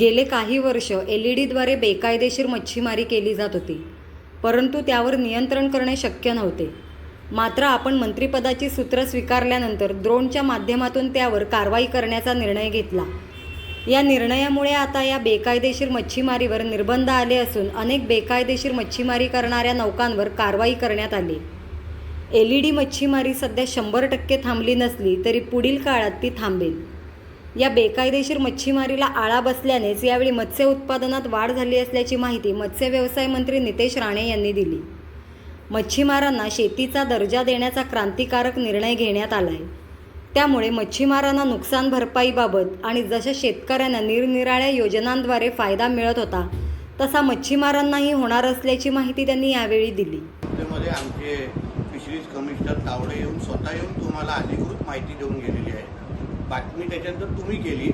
गेले काही वर्ष एल ई डीद्वारे बेकायदेशीर मच्छीमारी केली जात होती. परंतु त्यावर नियंत्रण करणे शक्य नव्हते. मात्र आपण मंत्रिपदाची सूत्र स्वीकारल्यानंतर द्रोणच्या माध्यमातून त्यावर कारवाई करण्याचा निर्णय घेतला. या निर्णयामुळे आता या बेकायदेशीर मच्छीमारीवर निर्बंध आले असून अनेक बेकायदेशीर मच्छीमारी करणाऱ्या नौकांवर कारवाई करण्यात आली. एल ई डी मच्छीमारी सध्या शंभर टक्के थांबली नसली तरी पुढील काळात ती थांबेल. या बेकायदेशीर मच्छीमारीला आळा बसल्यानेच यावेळी मत्स्य उत्पादनात वाढ झाली असल्याची माहिती मत्स्य व्यवसाय मंत्री नितेश राणे यांनी दिली. मच्छीमारांना शेतीचा दर्जा देण्याचा क्रांतिकारक निर्णय घेण्यात आला आहे त्यामुळे मच्छीमारांना नुकसान भरपाईबाबत आणि जशा शेतकऱ्यांना निरनिराळ्या योजनांद्वारे फायदा मिळत होता तसा मच्छीमारांनाही होणार असल्याची माहिती त्यांनी यावेळी दिली. आमचे फिशरीज कमिशनर तावडे येऊन स्वतः येऊन तुम्हाला अधिकृत माहिती देऊन गेलेली आहे बातमी त्याच्यानंतर तुम्ही केली.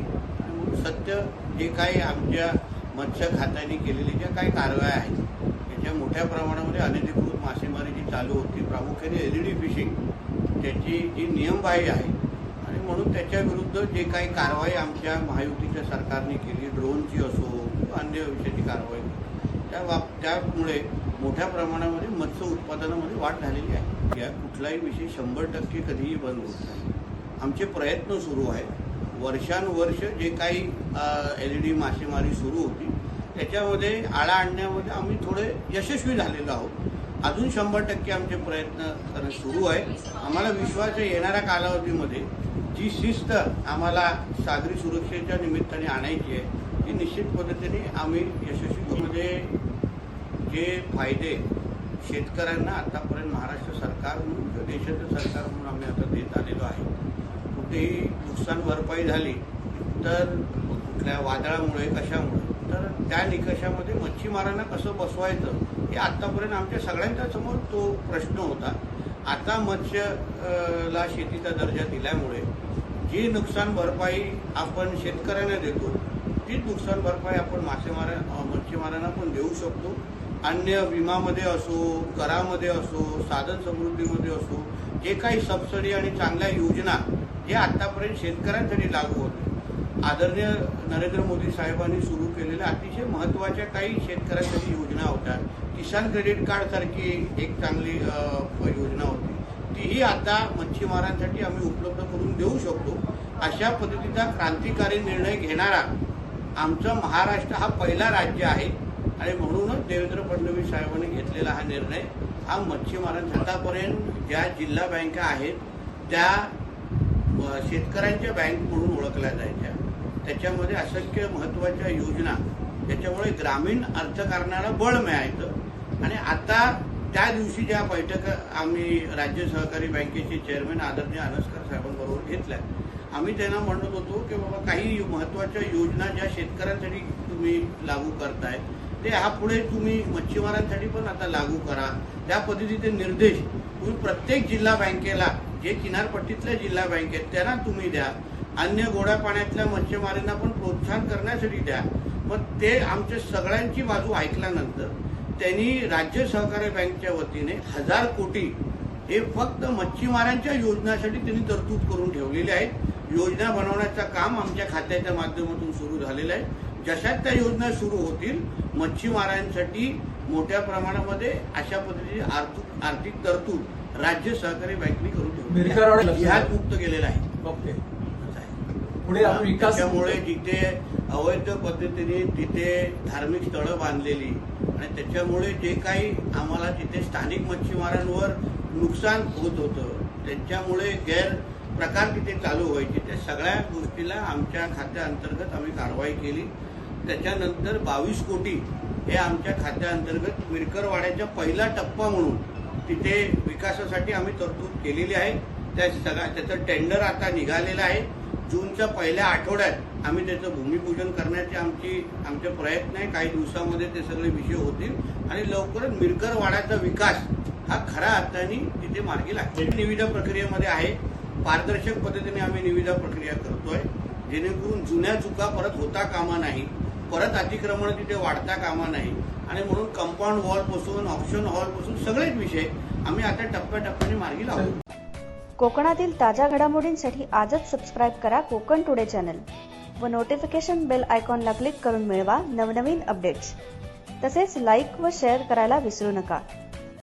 सत्य जे काही आमच्या मत्स्य खात्याने केलेली ज्या काही कारवाया आहेत त्याच्या मोठ्या प्रमाणामध्ये अनधिकृत मासेमारी जी चालू होती प्रामुख्याने एल ई डी फिशिंग त्याची जी नियमबाह्य आहे. आणि म्हणून त्याच्या विरुद्ध जे काही कारवाई आमच्या महायुतीच्या सरकारने केली ड्रोनची असो किंवा अन्य विषयाची कारवाई त्या बाब त्यामुळे मोठ्या प्रमाणामध्ये मत्स्य उत्पादनामध्ये वाढ झालेली आहे. या कुठलाही विषय शंभर टक्के कधीही बंद होत नाही. आमचे प्रयत्न सुरू आहेत. वर्षानुवर्ष जे काही एल ई डी मासेमारी सुरू होती त्याच्यामध्ये आळा आणण्यामध्ये आम्ही थोडे यशस्वी झालेलो आहोत. अजून शंभर टक्के आमचे प्रयत्न सुरू आहेत. आम्हाला विश्वास आहे येणाऱ्या कालावधीमध्ये जी शिस्त आम्हाला सागरी सुरक्षेच्या निमित्ताने आणायची आहे ती निश्चित पद्धतीने आम्ही यशस्वीमध्ये म्हणजे जे फायदे शेतकऱ्यांना आतापर्यंत महाराष्ट्र सरकार म्हणून देशाचं सरकार म्हणून आम्ही आता देत आलेलो आहे. कुठेही नुकसान भरपाई झाली तर कुठल्या वादळामुळे कशामुळे तर त्या निकषामध्ये मच्छीमारांना कसं बसवायचं हे आत्तापर्यंत आमच्या सगळ्यांच्या समोर तो प्रश्न होता. आता मत्स्य ला शेतीचा दर्जा दिल्यामुळे जी नुकसान भरपाई आपण शेतकऱ्यांना देतो तीच नुकसान भरपाई आपण मासेमारा मच्छीमारांना पण देऊ शकतो. अन्य विमामध्ये असो करामध्ये असो साधन समृद्धीमध्ये असो जे काही सबसिडी आणि चांगल्या योजना हे आत्तापर्यंत शेतकऱ्यांसाठी लागू होते आदरणीय नरेंद्र मोदी साहेबांनी सुरू केलेल्या अतिशय महत्त्वाच्या काही शेतकऱ्यांसाठी योजना होत्या. किसान क्रेडिट कार्डसारखी एक चांगली योजना होती. तीही आता मच्छीमारांसाठी आम्ही उपलब्ध करून देऊ शकतो. अशा पद्धतीचा क्रांतिकारी निर्णय घेणारा आमचं महाराष्ट्र हा पहिला राज्य आहे. आणि म्हणूनच देवेंद्र फडणवीस साहेबांनी घेतलेला हा निर्णय हा मच्छीमारांचा आतापर्यंत ज्या जिल्हा बँका आहेत त्या शेतकऱ्यांच्या बँक म्हणून ओळखल्या जायच्या. त्याच्यामध्ये असंख्य महत्त्वाच्या योजना त्याच्यामुळे ग्रामीण अर्थकारणाला बळ मिळायचं. आणि आता त्या दिवशी ज्या बैठक आम्ही राज्य सहकारी बँकेचे चेअरमॅन आदरणीय अनस्कर साहेबांबरोबर घेतल्या. आम्ही त्यांना म्हणत होतो की बाबा काही महत्त्वाच्या योजना ज्या शेतकऱ्यांसाठी तुम्ही लागू करताय ते हा पुढे तुम्ही मच्छीमारांसाठी पण आता लागू करा. त्या पद्धतीचे निर्देश तुम्ही प्रत्येक जिल्हा बँकेला जे किनारपट्टीतल्या जिल्हा बँक आहेत त्यांना तुम्ही द्या. अन्य गोड्या पाण्यातल्या मच्छीमारांना पण प्रोत्साहन करण्यासाठी द्या. मग ते आमच्या सगळ्यांची बाजू ऐकल्यानंतर त्यांनी राज्य सहकारी बँकच्या वतीने हजार कोटी हे फक्त मच्छीमारांच्या योजनासाठी त्यांनी तरतूद करून ठेवलेली आहे योजना बनवण्याचं काम आमच्या खात्याच्या माध्यमातून सुरू झालेलं आहे. जशात त्या योजना सुरू होतील मच्छीमारांसाठी मोठ्या प्रमाणामध्ये अशा पद्धतीची आर्थिक आर्थिक तरतूद राज्य सहकारी बँकेने करून ठेवली. ह्यात मुक्त गेलेला आहे. त्याच्यामुळे जिथे अवैध पद्धतीने तिथे धार्मिक स्थळं बांधलेली आणि त्याच्यामुळे जे काही आम्हाला तिथे स्थानिक मच्छीमारांवर नुकसान होत होतं त्यांच्यामुळे गैर प्रकार तिथे चालू व्हायचे. त्या सगळ्या गोष्टीला आमच्या खात्याअंतर्गत आम्ही कारवाई केली. त्याच्यानंतर बावीस कोटी हे आमच्या खात्याअंतर्गत मिरकरवाड्याचा पहिला टप्पा म्हणून तिथे विकासासाठी आम्ही तरतूद केलेली आहे. त्या सगळ्या त्याचं टेंडर आता निघालेलं आहे. जूनच्या पहिल्या आठवड्यात आम्ही त्याचं भूमिपूजन करण्याचे आमची आमचे प्रयत्न आहे. काही दिवसामध्ये ते सगळे विषय होतील. आणि लवकरच मिरकरवाड्याचा विकास हा खऱ्या अर्थाने तिथे मार्गी लागतो निविदा प्रक्रियेमध्ये आहे. पारदर्शक पद्धतीने आम्ही निविदा प्रक्रिया करतोय. जेणेकरून जुन्या चुका परत होता कामा नाही. परत अतिक्रमण तिथे वाढता कामा नाही. आणि म्हणून कंपाऊंड वॉलपासून ऑप्शन हॉलपासून सगळेच विषय आम्ही आता टप्प्याटप्प्याने मार्गी लावू. कोकणातील ताज्या घडामोडींसाठी आजच सबस्क्राईब करा कोकण टुडे चॅनल व नोटिफिकेशन बेल आयकॉनला क्लिक करून मिळवा नवनवीन अपडेट्स तसेच लाईक व शेअर करायला विसरू नका.